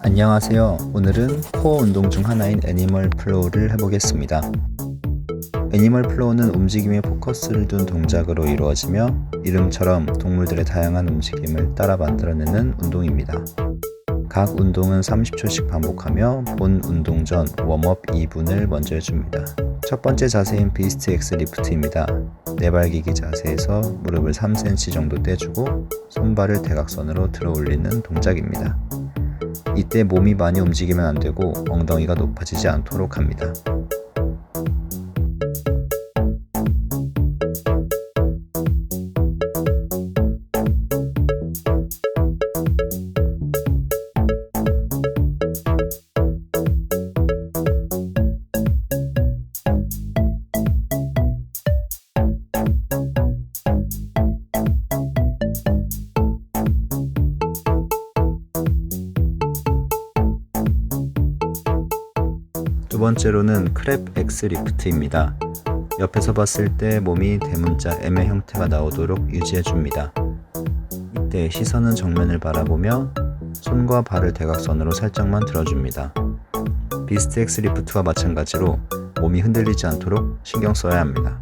안녕하세요. 오늘은 코어 운동 중 하나인 애니멀 플로우를 해보겠습니다. 애니멀 플로우는 움직임에 포커스를 둔 동작으로 이루어지며 이름처럼 동물들의 다양한 움직임을 따라 만들어내는 운동입니다. 각 운동은 30초씩 반복하며 본 운동 전 웜업 2분을 먼저 해줍니다. 첫 번째 자세인 비스트 엑스 리프트입니다. 네발기기 자세에서 무릎을 3cm 정도 떼주고 손발을 대각선으로 들어 올리는 동작입니다. 이때 몸이 많이 움직이면 안 되고 엉덩이가 높아지지 않도록 합니다. 두 번째로는 크랩 엑스 리프트입니다. 옆에서 봤을 때 몸이 대문자 M의 형태가 나오도록 유지해 줍니다. 이때 시선은 정면을 바라보며 손과 발을 대각선으로 살짝만 들어줍니다. 비스트 엑스 리프트와 마찬가지로 몸이 흔들리지 않도록 신경 써야 합니다.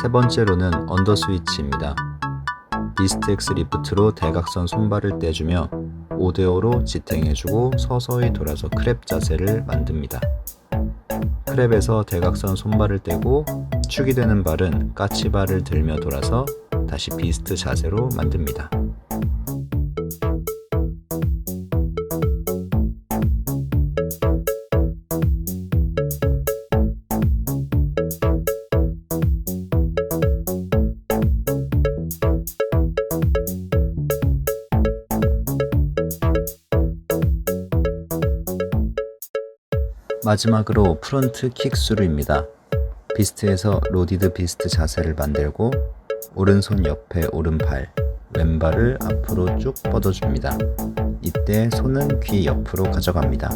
세 번째로는 언더 스위치입니다. 비스텍스 리프트로 대각선 손발을 떼주며 5대5로 지탱해주고 서서히 돌아서 크랩 자세를 만듭니다. 크랩에서 대각선 손발을 떼고 축이 되는 발은 까치발을 들며 돌아서 다시 비스트 자세로 만듭니다. 마지막으로 프론트 킥스루입니다. 비스트에서 로디드 비스트 자세를 만들고 오른손 옆에 오른발, 왼발을 앞으로 쭉 뻗어줍니다. 이때 손은 귀 옆으로 가져갑니다.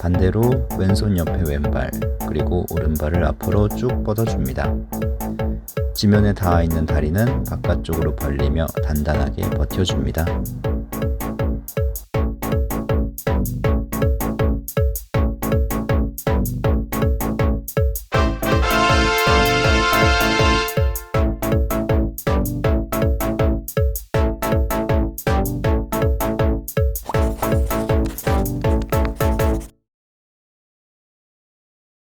반대로 왼손 옆에 왼발, 그리고 오른발을 앞으로 쭉 뻗어줍니다. 지면에 닿아 있는 다리는 바깥쪽으로 벌리며 단단하게 버텨줍니다.